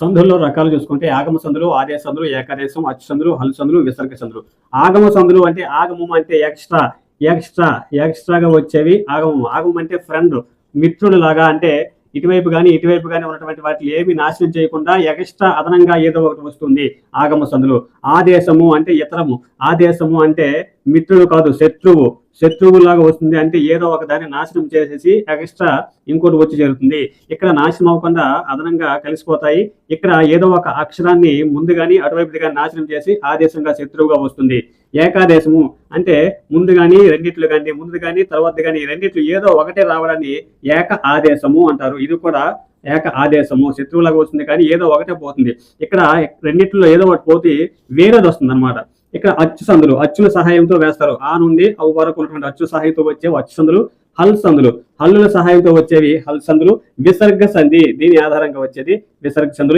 సందుల్లో రకాలు చూసుకుంటే ఆగమ సందులు ఆదేశ సందులు ఏకాదేశం అచ్చు సందులు హల్ సందులు విసర్గ సందులు ఆగమ సందులు అంటే ఆగమం అంటే ఎక్స్ట్రా ఎక్స్ట్రా ఎక్స్ట్రాగా వచ్చేవి ఆగమం. ఆగమం అంటే ఫ్రెండ్ మిత్రుడు లాగా అంటే ఇటువైపు కానీ ఇటువైపు కానీ ఉన్నటువంటి వాటిని ఏమి నాశనం చేయకుండా ఎక్స్ట్రా అదనంగా ఏదో ఒకటి వస్తుంది ఆగమ సందులు ఆదేశము అంటే ఇతరము. ఆదేశము అంటే మిత్రుడు కాదు శత్రువు. శత్రువు లాగా వస్తుంది అంటే ఏదో ఒక దాన్ని నాశనం చేసేసి ఎక్స్ట్రా ఇంకోటి వచ్చి చేరుతుంది. ఇక్కడ నాశనం అవ్వకుండా అదనంగా కలిసిపోతాయి. ఇక్కడ ఏదో ఒక అక్షరాన్ని ముందు కానీ అటువైపు కానీ నాశనం చేసి ఆదేశంగా శత్రువుగా వస్తుంది. ఏకాదేశము అంటే ముందు కానీ రెండిట్లు కానీ ముందు కానీ తర్వాత కానీ రెండిట్లు ఏదో ఒకటే రావడాన్ని ఏక ఆదేశము అంటారు. ఇది కూడా ఏక ఆదేశము. శత్రువులాగా వస్తుంది కానీ ఏదో ఒకటే పోతుంది. ఇక్కడ రెండిట్లో ఏదో ఒకటి పోతే వేరేది వస్తుంది అనమాట ఇక్కడ అచ్చు సందులు అచ్చుల సహాయంతో వేస్తారు. ఆ నుండి అవి వరకు ఉన్నటువంటి అచ్చు సహాయంతో వచ్చేవి అచ్చు సందులు హల్ సందులు. హల్లుల సహాయంతో వచ్చేవి హల్ సందులు విసర్గ సంధి. దీని ఆధారంగా వచ్చేది విసర్గ సందులు.